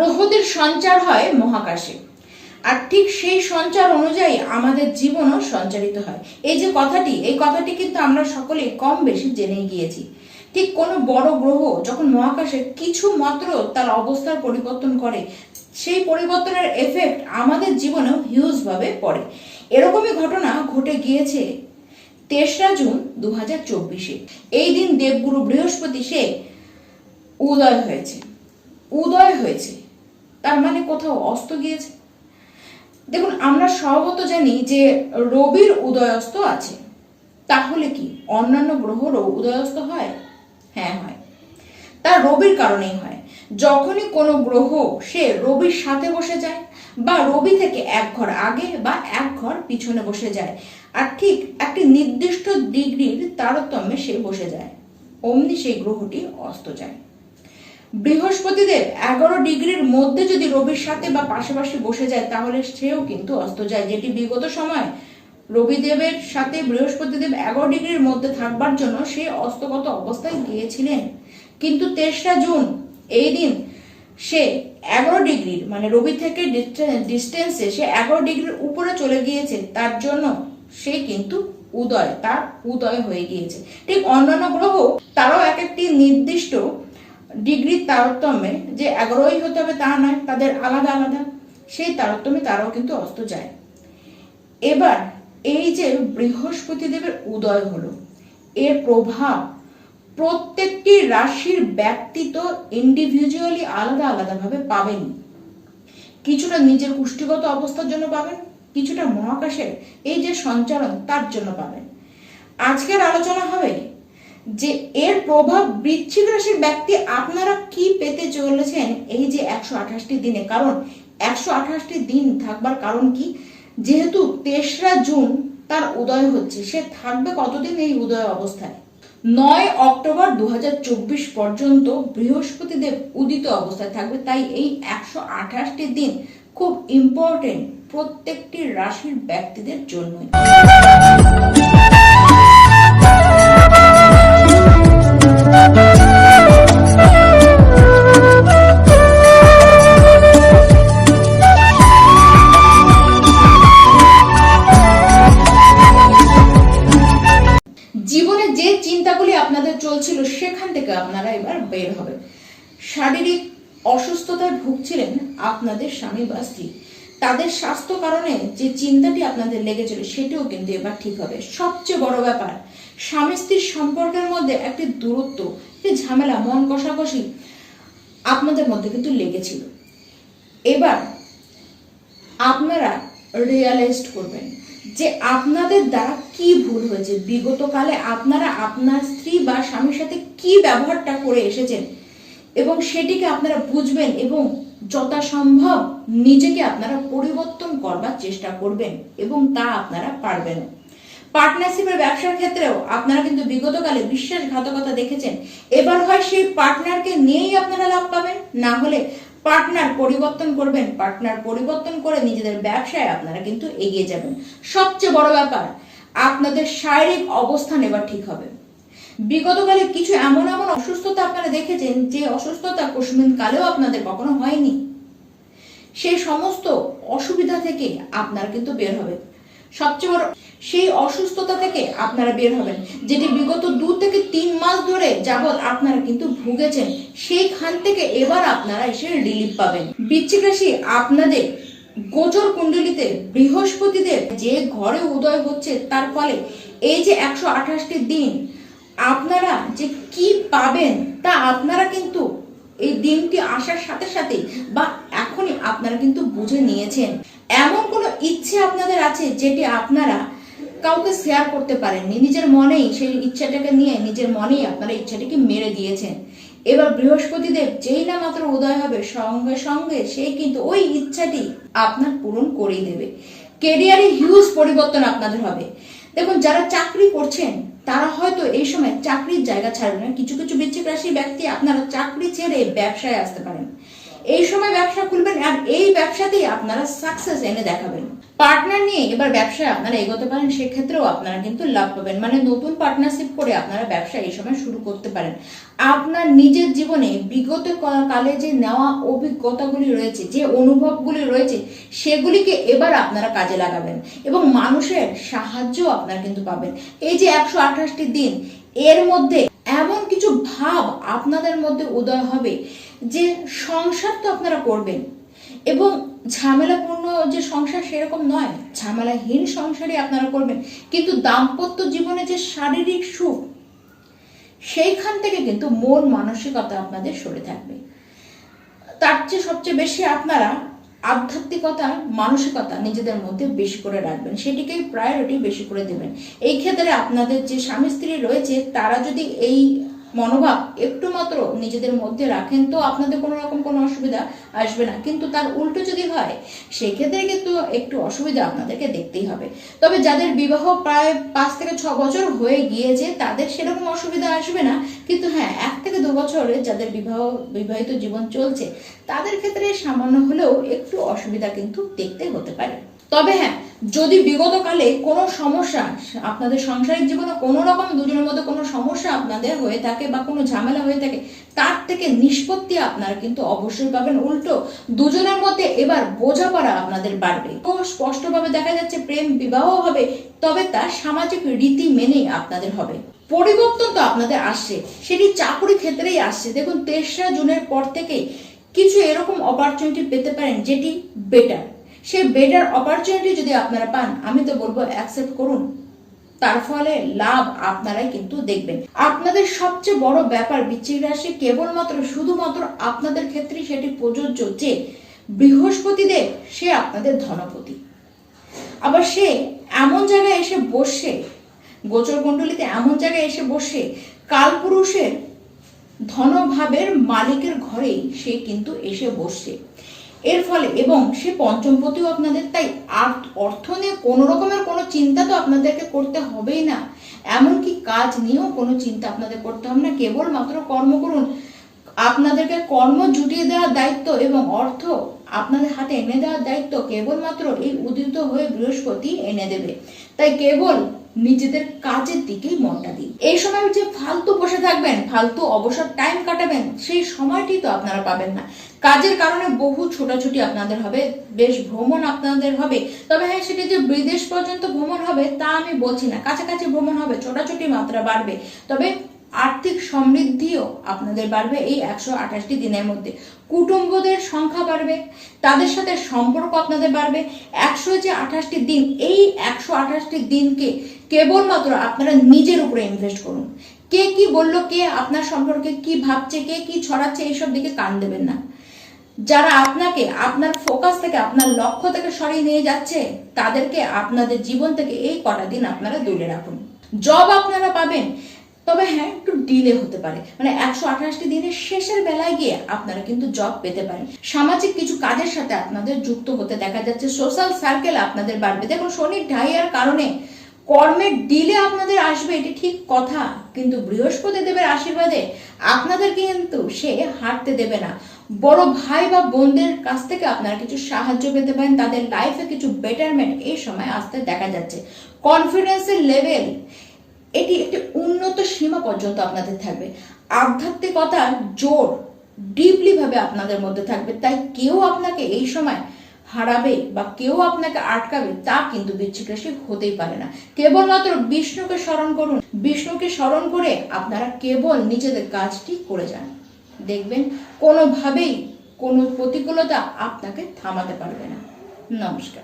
গ্রহদের সঞ্চার হয় মহাকাশে। আর ঠিক সেই সঞ্চার অনুযায়ী আমাদের জীবনও সঞ্চারিত হয়। এই যে কথাটি, এই কথাটি কিন্তু আমরা সকলে কম বেশি জেনে গিয়েছি। ঠিক কোনো বড় গ্রহ যখন মহাকাশে কিছু মাত্র তার অবস্থার পরিবর্তন করে, সেই পরিবর্তনের এফেক্ট আমাদের জীবনেও হিউজভাবে পড়ে। এরকমই ঘটনা ঘটে গিয়েছে তেসরা জুন দু হাজার চব্বিশে। এই দিন দেবগুরু বৃহস্পতি সে উদয় হয়েছে। উদয় হয়েছে। তার মানে কোথাও অস্ত গিয়েছে। দেখুন, আমরা স্বভাবত জানি যে রবির উদয়স্ত আছে। তাহলে কি অন্যান্য গ্রহরও উদয়স্ত হয়? হ্যাঁ হয়। তার রবির কারণেই হয়। যখনই কোনো গ্রহ সে রবির সাথে বসে যায় বা রবি থেকে এক ঘর আগে বা এক ঘর পিছনে বসে যায় আর ঠিক একটি নির্দিষ্ট ডিগ্রির তারতম্যে সে বসে যায়। অমনি সেই গ্রহটি অস্ত যায়। বৃহস্পতিদেব এগারো ডিগ্রির মধ্যে যদি রবির সাথে বা পাশাপাশি বসে যায়, তাহলে সেও কিন্তু অস্ত যায়। যেটি বিগত সময় রবিদেবের সাথে বৃহস্পতিদেব এগারো ডিগ্রির মধ্যে থাকবার জন্য সে অস্তগত অবস্থায় গিয়েছিলেন। কিন্তু তেসরা জুন, এই দিন সে এগারো ডিগ্রির মানে রবি থেকে ডিস্টেন্সে সে এগারো ডিগ্রির উপরে চলে গিয়েছে, তার জন্য সে কিন্তু উদয়, তার উদয় হয়ে গিয়েছে। ঠিক অন্যান্য গ্রহ, তারাও এক একটি নির্দিষ্ট ডিগ্রির তারতম্যে যে এগারোই হতে হবে তা নয়, তাদের আলাদা আলাদা, সেই তারতম্যে তারাও কিন্তু অস্ত যায়। এবার এই যে বৃহস্পতি দেবের উদয় হলো, এর প্রভাব প্রত্যেকটি রাশির ব্যক্তি তো ইন্ডিভিজুয়ালি আলাদা আলাদাভাবে পাবেন। কিছুটা নিজের পুষ্টিগত অবস্থার জন্য পাবেন, কিছুটা মহাকাশের এই যে সঞ্চারণ তার জন্য পাবেন। আজকের আলোচনা হবে যে এর প্রভাব বৃশ্চিক রাশির ব্যক্তি আপনারা কি পেতে চলেছেন? এই যে একশো আঠাশটি দিনে। কারণ একশো আঠাশটি দিন থাকবার কারণ কি? যেহেতু তেসরা জুন তার উদয় হচ্ছে। সে থাকবে কতদিন এই উদয় অবস্থায়? নয় অক্টোবর দু হাজার চব্বিশ পর্যন্ত বৃহস্পতিদেব উদিত অবস্থায় থাকবে। তাই এই একশো আঠাশটি দিন খুব ইম্পর্টেন্ট প্রত্যেকটি রাশির ব্যক্তিদের জন্যই। ভুগছিলেন আপনাদের স্বামী বা স্ত্রী। তাদের স্বাস্থ্য কারণে যে চিন্তাটি আপনাদের লেগেছিল, সেটিও কিন্তু এবার ঠিক হবে। সবচেয়ে বড় ব্যাপার, স্বামী স্ত্রীর সম্পর্কের মধ্যে একটি দূরত্ব একটি ঝামেলা, মন কষাকষি আপনাদের মধ্যে কিন্তু লেগেছিল। এবার আপনারা রিয়ালাইজড করবেন যে আপনাদের দ্বারা কি ভুল হয়েছে। বিগতকালে আপনারা আপনার স্ত্রী বা স্বামীর সাথে কি ব্যবহারটা করে এসেছেন এবং সেটিকে আপনারা বুঝবেন এবং যথাসম্ভব নিজেকে আপনারা পরিবর্তন করবার চেষ্টা করবেন এবং তা আপনারা পারবেন। পার্টনারশিপের ব্যবসার ক্ষেত্রেও আপনারা কিন্তু বিগতকালে বিশ্বাসঘাতকতা দেখেছেন। এবার হয় সেই পার্টনারকে নিয়েই আপনারা লাভ পাবেন, না হলে পার্টনার পরিবর্তন করবেন, পার্টনার পরিবর্তন করে নিজেদের ব্যবসায় আপনারা কিন্তু এগিয়ে যাবেন। সবচেয়ে বড় ব্যাপার, আপনাদের শারীরিক অবস্থান এবার ঠিক হবে। বিগতকালে কিছু এমন এমন অসুস্থতা আপনারা দেখেছেন, যে অসুস্থতা কুসুমিন কালেও আপনাদের কখনো হয়নি। সেই সমস্ত অসুবিধা থেকে আপনারা কিন্তু বের হবে সবচেয়ে বড়, সেই অসুস্থতা থেকে আপনারা বের হবেন, যেটি বিগত দু থেকে তিন মাস ধরে যাবৎ আপনারা কিন্তু ভুগেছেন। সেইখান থেকে এবার আপনারা এসে রিলিফ পাবেন। বৃশ্চিক রাশি আপনাদের গোচর কুণ্ডলিতে বৃহস্পতিদের যে ঘরে উদয় হচ্ছে, তার ফলে এই যে একশো আঠাশটি দিন আপনারা যে কি পাবেন তা আপনারা কিন্তু এই দিনটি আসার সাথে সাথে বা এখনই আপনারা কিন্তু বুঝে নিয়েছেন। এমন কোনো ইচ্ছে আপনাদের আছে যেটি আপনারা কাউকে শেয়ার করতে পারেননি? নিজের মনেই সেই ইচ্ছাটাকে নিয়ে নিজের মনেই আপনারা ইচ্ছাটিকে মেরে দিয়েছেন। এবার বৃহস্পতিদেব যেই না মাত্র উদয় হবে, সঙ্গে সঙ্গে সেই কিন্তু ওই ইচ্ছাটি আপনার পূরণ করেই দেবে। কেরিয়ারে হিউজ পরিবর্তন আপনাদের হবে। দেখুন, যারা চাকরি করছেন তারা হয়তো এই সময় চাকরির জায়গা ছাড়বে না কিছু কিছু বৃশ্চিক রাশি ব্যক্তি আপনারা চাকরি ছেড়ে ব্যবসায় আসতে পারেন। এই সময় ব্যবসা খুলবেন আর এই ব্যবসাতেই আপনারা সাকসেস এনে দেখাবেন। পার্টনার নিয়ে এবার ব্যবসায় আপনারা এগোতে পারেন, সেক্ষেত্রেও আপনারা কিন্তু লাভ পাবেন। মানে নতুন পার্টনারশিপ করে আপনারা ব্যবসা এই সময় শুরু করতে পারেন। আপনার নিজের জীবনে বিগত কালে যে নেওয়া অভিজ্ঞতাগুলি রয়েছে, যে অনুভবগুলি রয়েছে, সেগুলিকে এবার আপনারা কাজে লাগাবেন এবং মানুষের সাহায্য আপনারা কিন্তু পাবেন। এই যে একশো আঠাশটি দিন, এর মধ্যে এমন কিছু ভাব আপনাদের মধ্যে উদয় হবে যে সংসার তো আপনারা করবেন, এবং ঝামেলাপূর্ণ যে সংসার সেরকম নয়, ঝামেলাহীন সংসারই আপনারা করবেন, কিন্তু দাম্পত্য জীবনে যে শারীরিক সুখ, সেইখান থেকে কিন্তু মন মানসিকতা আপনাদের সরে থাকবে। তার চেয়ে সবচেয়ে বেশি আপনারা আধ্যাত্মিকতা, মানসিকতা নিজেদের মধ্যে বেশি করে রাখবেন, সেটিকেই প্রায়োরিটি বেশি করে দেবেন। এই ক্ষেত্রে আপনাদের যে স্বামী স্ত্রী রয়েছে, তারা যদি এই মনোভাব একটু মাত্র নিজেদের মধ্যে রাখেন তো আপনাদের কোনো রকম কোনো অসুবিধা আসবে না। কিন্তু তার উল্টো যদি হয়, সেক্ষেত্রে কিন্তু একটু অসুবিধা আপনাদেরকে দেখতেই হবে। তবে যাদের বিবাহ প্রায় পাঁচ থেকে ছ বছর হয়ে গিয়েছে, তাদের সেরকম অসুবিধা আসবে না। কিন্তু হ্যাঁ এক থেকে দু বছরে যাদের বিবাহ, বিবাহিত জীবন চলছে, তাদের ক্ষেত্রে সামান্য হলেও একটু অসুবিধা কিন্তু দেখতে হতে পারে। তবে হ্যাঁ যদি বিগতকালে কোনো সমস্যা, আপনাদের সাংসারিক জীবনে কোনো রকম দুজনের মধ্যে কোনো সমস্যা আপনাদের হয়ে থাকে বা কোনো ঝামেলা হয়ে থাকে, তার থেকে নিষ্পত্তি আপনারা কিন্তু অবশ্যই পাবেন। উল্টো, দুজনের মধ্যে এবার বোঝাপড়া আপনাদের বাড়বে। তো স্পষ্টভাবে দেখা যাচ্ছে প্রেম বিবাহ হবে, তবে তা সামাজিক রীতি মেনে আপনাদের হবে। পরিবর্তন তো আপনাদের আসছে, সেটি চাকরি ক্ষেত্রেই আসছে। দেখুন, তেসরা জুনের পর থেকে কিছু এরকম অপরচুনিটি পেতে পারেন যেটি বেটার সেই বেটার অপরচুনিটি যদি আপনারা পান, আমি তো বলব অ্যাকসেপ্ট করুন। তার ফলে লাভ আপনারাই কিন্তু দেখবেন। আপনাদের সবচেয়ে বড় ব্যাপার বৃশ্চিক রাশি কেবলমাত্র শুধুমাত্র আপনাদের ক্ষেত্রে সেটি প্রযোজ্য যে বৃহস্পতি দেব সে আপনাদের ধনপতি। আবার সে এমন জায়গায় এসে বসে, গোচর কুণ্ডলিতে এমন জায়গায় এসে বসে কালপুরুষের ধনভাবের মালিকের ঘরেই সে কিন্তু এসে বসছে এর ফলে এবং সে পঞ্চমপতিও আপনাদের, তাই আর্থ- অর্থ নিয়ে কোনো রকমের কোনো চিন্তা তো আপনাদেরকে করতে হবেই না। এমনকি কাজ নিয়েও কোনো চিন্তা আপনাদের করতে হবে না। কেবলমাত্র কর্ম করুন। আপনাদেরকে কর্ম জুটিয়ে দেওয়ার দায়িত্ব এবং অর্থ আপনাদের হাতে এনে দেওয়ার দায়িত্ব কেবলমাত্র এই উদিত হয়ে বৃহস্পতি এনে দেবে। তাই কেবল নিজেদের কাজের দিকেই মনটা দিন। এই সময় যে ফালতু বসে থাকবেন, ফালতু অবসর টাইম কাটাবেন, সেই সময়টি তো আপনারা পাবেন না। কাজের কারণে বহু ছোটাছুটি আপনাদের হবে, বেশ ভ্রমণ আপনাদের হবে। তবে হ্যাঁ সেটি যে বিদেশ পর্যন্ত ভ্রমণ হবে, তা আমি বলছি না। কাছাকাছি ভ্রমণ হবে ছোটাছুটি মাত্রা বাড়বে। তবে আর্থিক সমৃদ্ধিও আপনাদের বাড়বে এই একশো আঠাশটি দিনের মধ্যে। কুটুম্বদের সংখ্যা বাড়বে, তাদের সাথে সম্পর্ক আপনাদের বাড়বে। একশো যে আঠাশটি দিন, এই একশো আঠাশটি দিনকে কেবলমাত্র আপনারা নিজের উপরে ইনভেস্ট করুন। কে কি বলল, কে আপনার সম্পর্কে কি ভাবছে, কে কি ছড়াচ্ছে, এইসব দিকে কান দেবেন না। যারা আপনাকে, আপনার ফোকাস থেকে, আপনার লক্ষ্য থেকে সরিয়ে নিয়ে যাচ্ছে, তাদেরকে আপনাদের জীবন থেকে এই কটা দিন আপনারা দূরে রাখুন। জব আপনারা পাবেন তবে হ্যাঁ একটু ডিলে হতে পারে। মানে একশো আঠাশটি দিনের শেষের বেলায় গিয়ে আপনারা কিন্তু জব পেতে পারেন। সামাজিক কিছু কাজের সাথে আপনাদের যুক্ত হতে দেখা যাচ্ছে। সোশ্যাল সার্কেল আপনাদের বাড়বে। দেখুন শনির ঢাইয়ার কারণে কর্মের ডিলে আপনাদের আসবে, এটি ঠিক কথা। কিন্তু বৃহস্পতি দেবের আশীর্বাদে আপনাদের কিন্তু সে হারতে দেবে না। বড় ভাই বা বোনদের কাছ থেকে আপনারা কিছু সাহায্য পেতে পারেন। তাদের লাইফে কিছু বেটারমেন্ট এই সময় আসতে দেখা যাচ্ছে। কনফিডেন্সের লেভেল এটি একটি উন্নত সীমা পর্যন্ত আপনাদের থাকবে। আধ্যাত্মিকতার জোর ডিপলি ভাবে আপনাদের মধ্যে থাকবে। তাই কেউ আপনাকে এই সময় হারাবে বা কেউ আপনাকে আটকাবে, তা কিন্তু বৃশ্চিক রাশি হতেই পারে না। কেবলমাত্র বিষ্ণুকে স্মরণ করুন। বিষ্ণুকে স্মরণ করে আপনারা কেবল নিজেদের কাজটি করে যান। দেখবেন কোনোভাবেই কোনো প্রতিকূলতা আপনাকে থামাতে পারবে না। নমস্কার।